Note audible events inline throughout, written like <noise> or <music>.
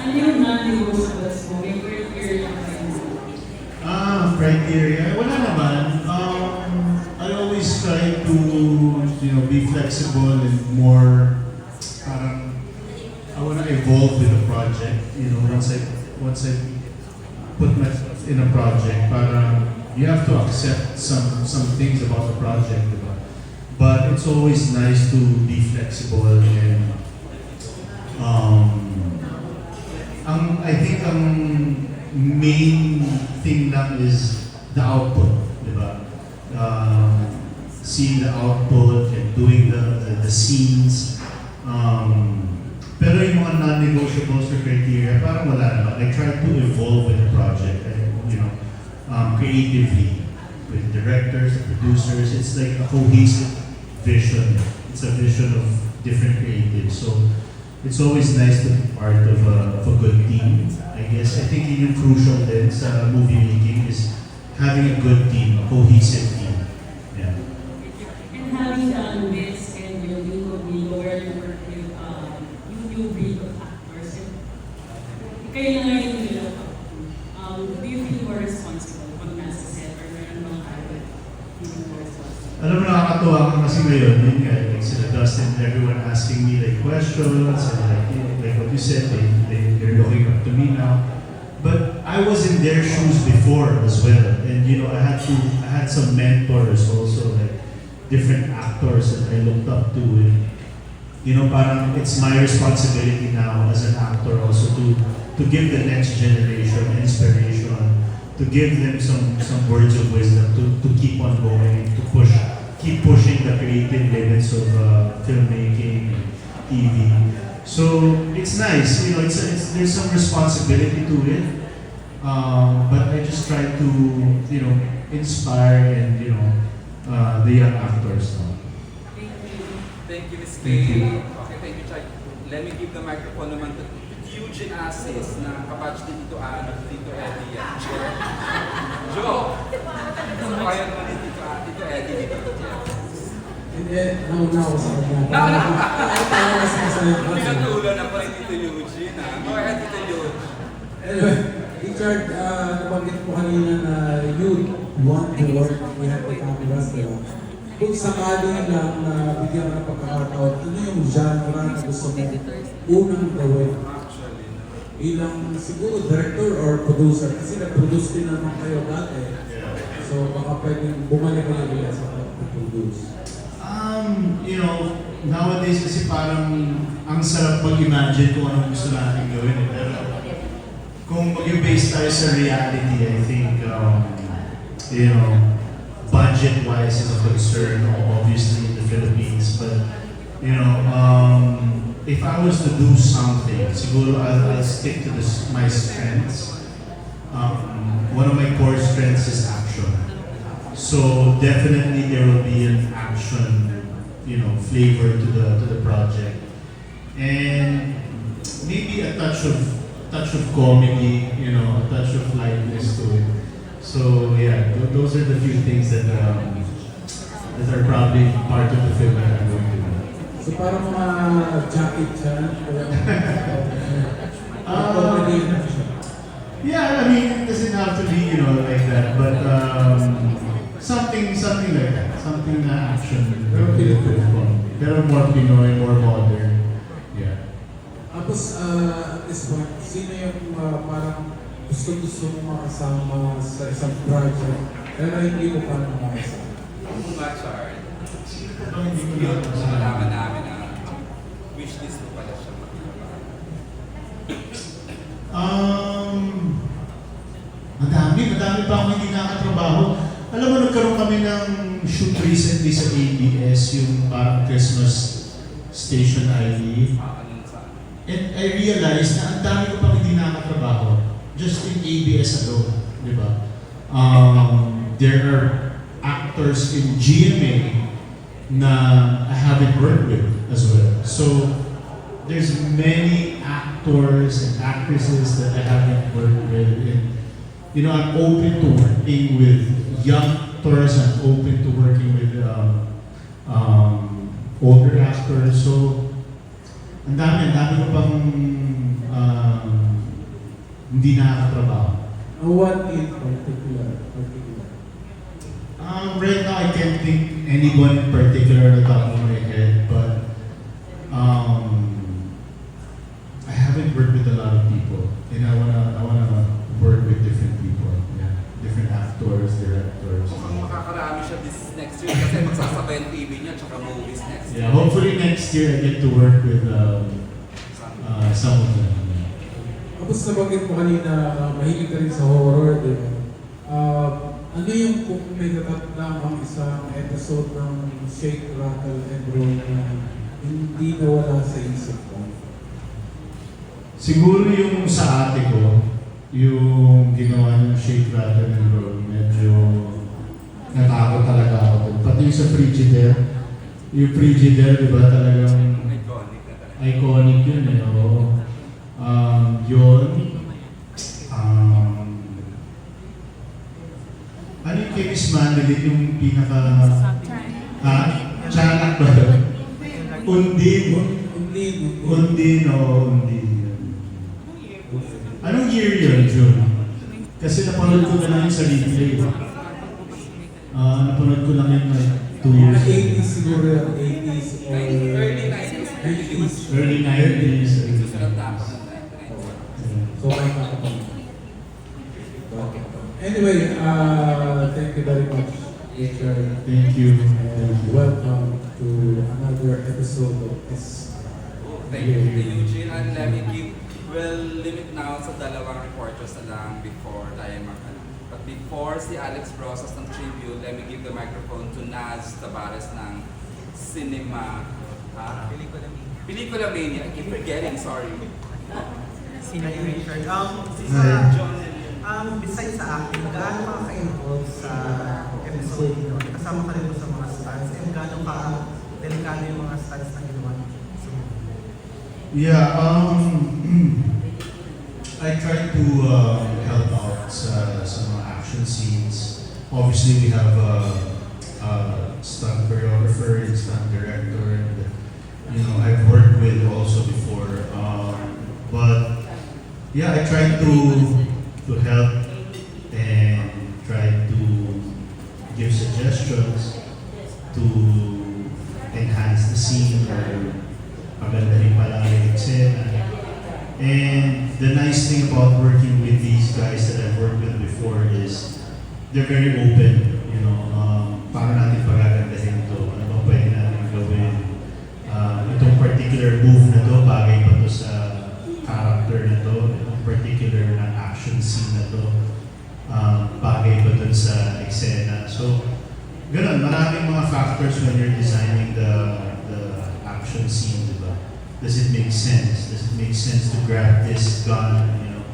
ano yung non-negotiables mo. Ah, criteria. Wala naman. Um, I always try to, you know, be flexible and more, parang, I want to evolve with the project. You know, once I, once I put myself in a project, parang, you have to accept some, some things about the project, diba? But it's always nice to be flexible and, um, ang I think ang main thing lang is the output, di ba? Um, seeing the output and doing the, the, the scenes. Um, pero yung mga non-negotiables or criteria, parang wala naman. I try to evolve with the project, and, you know, um, creatively with directors, producers. It's like a cohesive vision. It's a vision of different creatives. So it's always nice to be part of a, of a good team. I guess I think yun yung crucial din sa movie making is having a good team, a cohesive team. Yeah. And having done this and yung Bingo Bingo where you work with um, yung new breed of actors, and kayo na nga nila um, do you feel more responsible pag nasa set or meron bang habit feeling more responsible? Alam mo, nakakatuwa ka kasi ngayon, yun nga, like sila Dustin, everyone asking me questions, and like, you know, like what you said, they, they, they're looking up to me now. But I was in their shoes before as well, and you know, I had to, I had some mentors also, like different actors that I looked up to, and you know, parang it's my responsibility now as an actor also to, to give the next generation inspiration, to give them some, some words of wisdom, to, to keep on going, to push, keep pushing the creative limits of uh, filmmaking TV. So it's nice, you know, it's, it's there's some responsibility to it, um, but I just try to, you know, inspire and you know, uh, the young actors. now. Thank you. Thank you, Ms. Thank you. Okay, thank you, Chai. Let me give the microphone naman to Eugene Assis na kabatch din dito ano, dito Eddie. yan. <laughs> Joe! Kabayan mo din dito, ah, dito Eddie dito. Hindi, nauna ako sa kanya. Nauna ka? Ay, tayo na sa sayo. Pinatulan na pa rin dito Eugene. ah. Go ahead dito Eugene. Anyway, Richard, uh, nabanggit mo kanina na you want to work behind the camera, di ba? Kung sakali lang na bigyan ka ng pagkakataon, ano yung genre na gusto mo unang gawin? Actually. Bilang siguro director or producer, kasi nag-produce din naman kayo dati. So baka pwedeng bumalik ka na sa pag-produce. You know, nowadays kasi parang ang sarap mag-imagine kung anong gusto natin gawin. eh. Pero kung mag-base tayo sa reality, I think, um, you know, budget-wise is a concern, obviously, in the Philippines. But, you know, um, if I was to do something, siguro I'll, I'll stick to this, my strengths. Um, one of my core strengths is action. So definitely there will be an action, you know, flavor to the to the project, and maybe a touch of touch of comedy, you know, a touch of lightness to it. So yeah, th- those are the few things that um, that are probably part of the film that I'm going to do. So parang mga jacket siya. Ah. Comedy. Yeah, I mean, it doesn't have to be, you know, like that, but um, something, something like that, something na action. Pero Filipino. Pero more Pinoy, more modern. Yeah. Tapos, uh, at this point, sino yung uh, parang gusto-gusto mo makasama sa isang project pero hindi mo pa makasama? Kung ba, Char? Ano hindi ko Yun, na malaman namin na wishlist mo pala siya magtrabaho. Um, madami, madami pa akong hindi nakatrabaho. Alam mo, nagkaroon kami ng shoot recently sa ABS, yung parang Christmas station ID. And I realized na ang dami ko pang hindi nakatrabaho just in ABS alone, di ba? Um, there are actors in GMA na I haven't worked with as well. So, there's many actors and actresses that I haven't worked with. And, you know, I'm open to working with young actors. I'm open to working with um, um, older actors. So, ang dami, ang dami ko pang um, hindi nakakatrabaho. What in particular? particular? Um, right now, I can't think anyone in particular on the top of my head, but um, I haven't worked with a lot of people, and I wanna, I wanna work with different people, yeah, different actors, directors. Mukhang makakarami siya this next year kasi magsasabay ang TV niya tsaka movies next year. Yeah, hopefully next year I get to work with um, uh, some of them. Tapos nabanggit mo kanina, uh, mahilig ka rin sa horror, di ba? Uh, ano yung kung may natatandang ang isang episode ng Shake, Rattle, and Roll na hindi nawala sa isip ko? Siguro yung sa ate ko, yung ginawa ng shake, rattle, and roll, medyo natakot talaga ako. Pati yung sa Frigidaire, yung Frigidaire, di ba talagang Iconic iconic yun eh, oo. Um, yun, um, ano yung kay Miss Manelit yung pinaka, ha? Chanak ba yun? Undin. Hindi. Undin o Undin. Anong year yun, June? Kasi napanood ko na lang yun sa replay. Ah, napanood ko lang yun like two Mga 80s siguro yung 80s or Early 90s. 90s. Early 90s. Susunod na ako ng 90s. So, may kakapag. Anyway, uh, thank you very much, Richard. Thank you. And welcome to another episode of this. Thank you, Tito Eugene. And let me give, well, limit now sa dalawang reporters na lang before tayo mag ano. But before si Alex Rosas ng tribute, let me give the microphone to Naz Tabares ng Cinema. Ah, Pelikula Mania. I keep forgetting, sorry. Sino yung Richard? Um, si Hi. Sir John, um, besides sa akin, gaano ka ka-involved sa episode nyo? Kasama ka rin mo sa mga stunts and gaano ka delikado yung mga stunts na ginawa nyo? Yeah, um, action scenes. Obviously, we have a, a stunt choreographer and stunt director. And, you know, I've worked with also before. Um, but yeah, I try to to help and try to give suggestions to enhance the scene or pagandahin pa lang yung eksena. And the nice thing about working with these guys that I've worked with before is they're very open, you know, um, paano natin pagagandahin to, ano ba pwede natin gawin. Uh, itong particular move na to, bagay pa to sa character na to, itong particular na action scene na to, um, bagay ba dun sa eksena. So, ganun, maraming mga factors when you're designing the, the action scene, di ba? Does it make sense? Does it make sense to grab this gun? You know,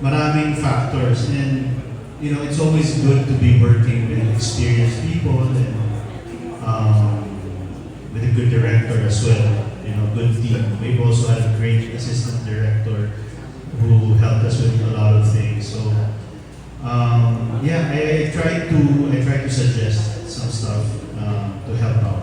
maraming factors, and you know, it's always good to be working with experienced people and um, with a good director as well. You know, good team. We've also had a great assistant director who helped us with a lot of things. So, um, yeah, I, I try to I try to suggest some stuff um, to help out.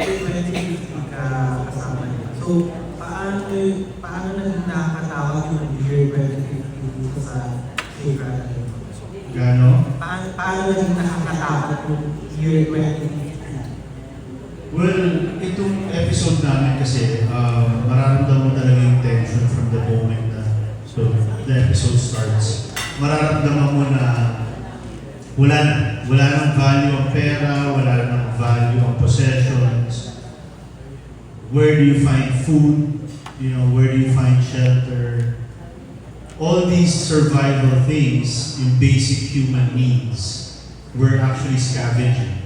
Sa year 2050 ka kasama nila. So, paano, paano naging nakakatawag yung year 2050 dito sa Shake Rattle? Gano? Paano, paano naging nakakatawag yung year 2050? Well, itong episode namin kasi, um, mararamdaman mo talaga yung tension from the moment na so the episode starts. Mararamdaman mo na wala na. Wala nang value ang pera, wala nang value ang possessions. Where do you find food? You know, where do you find shelter? All these survival things, in basic human needs, we're actually scavenging.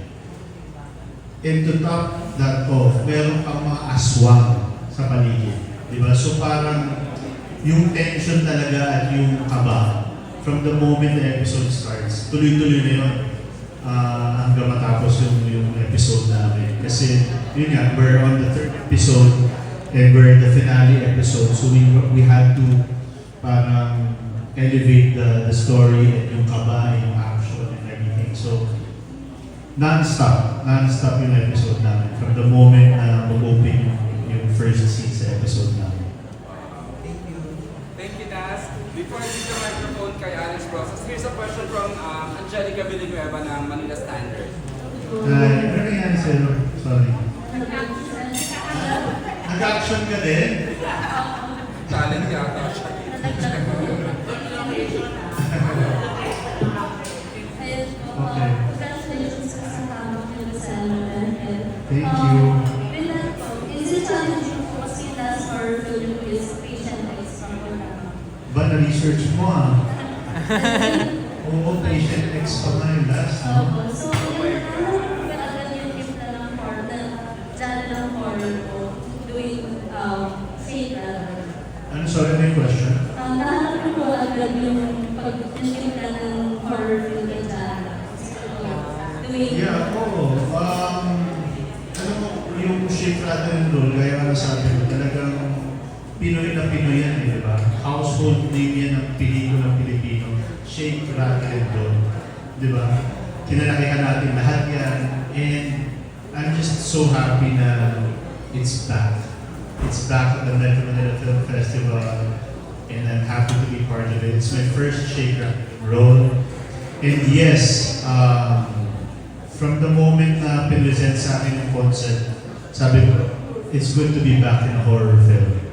And to top that off, meron kang mga aswang sa paligid. Di ba? So parang yung tension talaga at yung kaba from the moment the episode starts, tuloy-tuloy na yun ah, hanggang matapos yung, yung episode namin. Kasi yun nga, we're on the third episode and we're in the finale episode, so we we had to parang elevate the, the story and yung kaba, yung action and everything. So, non-stop, non-stop yung episode namin from the moment na mag-open yung, yung first sa episode namin. Thank you. Thank you, Nas. Before I give the microphone kay Alex Rosas, here's a question from um, Angelica Villanueva ng Manila Standard. Ay, ano nangyari sa'yo? Sorry. Nag-action ka din? Talent yata siya. Ayun po. Okay. Uh, Congratulations po sa tama niyo sa Alaman. Thank you. Bilang po, is it challenging po kasi last horror film is patient X from Programa? Ba, na-research mo ah? <laughs> Oo, patient X pa nga yung last, no? Opo. So, yun, po ba agad yung timpla ng horror, na genre ng horror po, doing um, same rather? Ano, sorry, may question? Um, nahanap ko po agad yung pag-timpla ng horror film na genre. So, doing Yeah, oo. Um, ano mo, yung shape rather and roll, gaya nga sabi mo, talagang Pinoy na Pinoy yan, di ba? Household name yan ng pelikula Pilipino. Shape rather and roll. Di ba? Kinalakihan natin lahat yan. And I'm just so happy na it's back. It's back at the Metro Manila Film Festival. And I'm happy to be part of it. It's my first Shake Roll. And yes, um, from the moment na pinresent sa akin yung concept, sabi ko, it's good to be back in a horror film.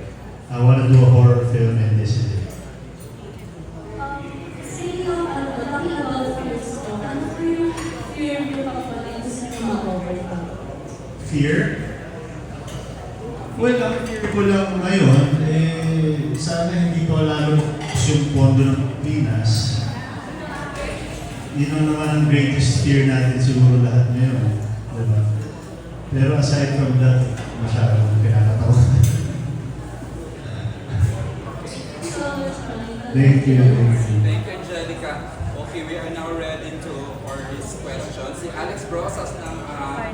Thank you. Thank you. Angelica. Okay, we are now ready to for this question. Si Alex Brosas ng uh,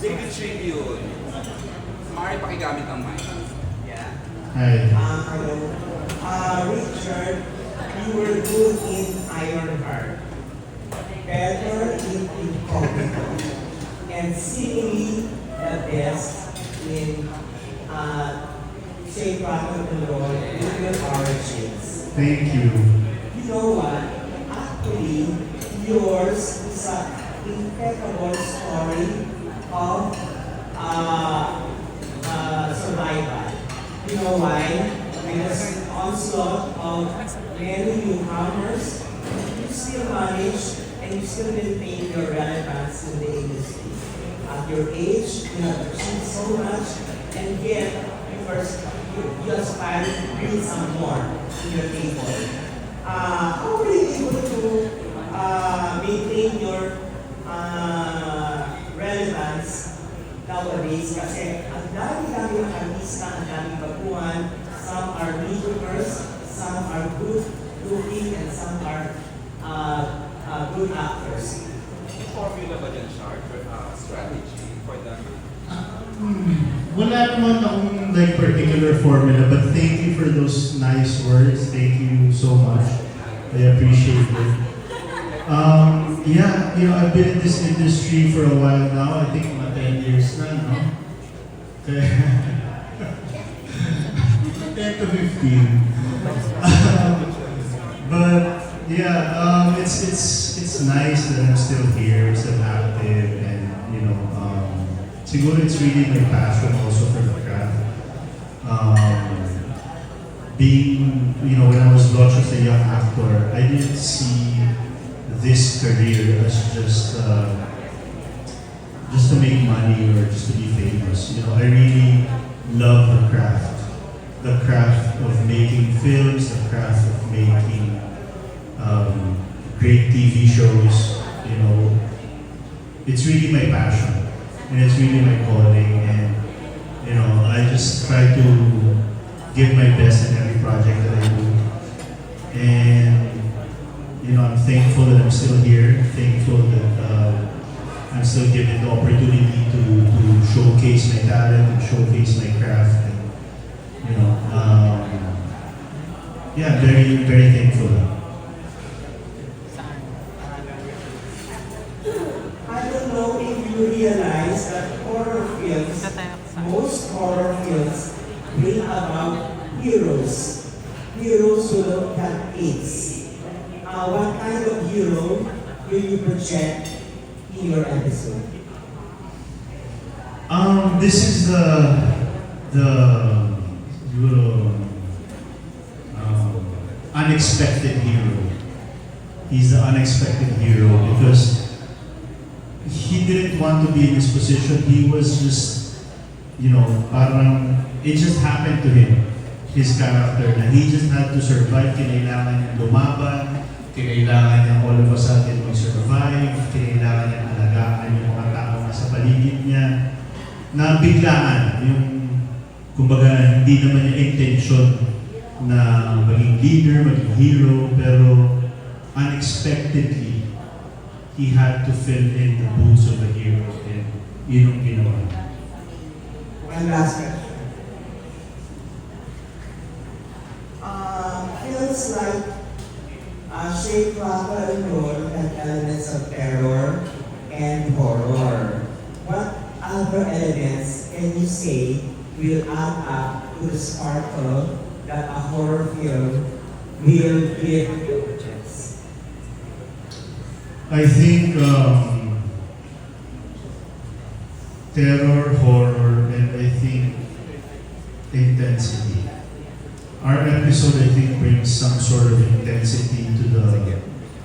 Daily Tribune. Mari, pakigamit ang mic. Yeah. Hi. Uh, hello. Uh, Richard, you were good in Iron Heart. better in Incognito, and seemingly the best in uh, St. Rock and Roll with your origins. Thank you. You know what? Actually, yours is an impeccable story of uh, uh, survival. You know why? Because onslaught of many newcomers, you still manage and you still maintain your relevance in the industry. At your age, you have achieved so much, and yet you first you, you aspire to bring some more to your table. Uh, how were you able to uh, maintain your uh, relevance nowadays? Kasi ang dami-dami ng artista, ang daming baguhan. Some are mediocres, some are good looking, and some are uh, uh, good actors. Formula ba dyan, Sharp? Uh, strategy for the... Wala naman akong like particular formula, but thank you for those nice words. Thank you so much. I appreciate it. Um, yeah, you know, I've been in this industry for a while now. I think mga 10 years na, no? Kaya, <laughs> 10 to 15. <laughs> but yeah, um, it's it's it's nice that I'm still here, still active, and you know, um, siguro it's really my passion also for the craft. Um, being, you know, when I was launched as a young actor, I didn't see this career as just uh, just to make money or just to be famous. You know, I really love the craft, the craft of making films, the craft of making um, great TV shows. You know, it's really my passion and it's really my calling. And you know, I just try to give my best in every project that I do. And, you know, I'm thankful that I'm still here, thankful that uh, I'm still given the opportunity to, to showcase my talent, to showcase my craft, and, you know, um, yeah, very, very thankful. Project your episode? Um, this is the the siguro, um, unexpected hero. He's the unexpected hero because he didn't want to be in this position. He was just, you know, parang it just happened to him. His character na he just had to survive. Kinailangan niya lumaban. Kinailangan niya all of a sudden mag-survive. Kinailangan niya alagaan yung mga tao na sa paligid niya na biglaan yung kumbaga hindi naman niya intention na maging leader, maging hero, pero unexpectedly he had to fill in the boots of the hero and yun ang ginawa. One last question. Uh, feels like uh, Shake Rattle and elements of terror and horror. What other elements can you say will add up to the sparkle that a horror film will give audience? I think um, terror, horror, and I think intensity. Our episode, I think, brings some sort of intensity to the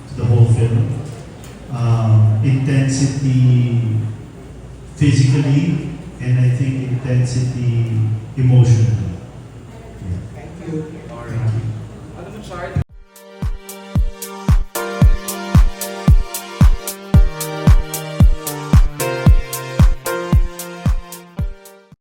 to the whole film. Um, intensity physically, and I think intensity emotionally.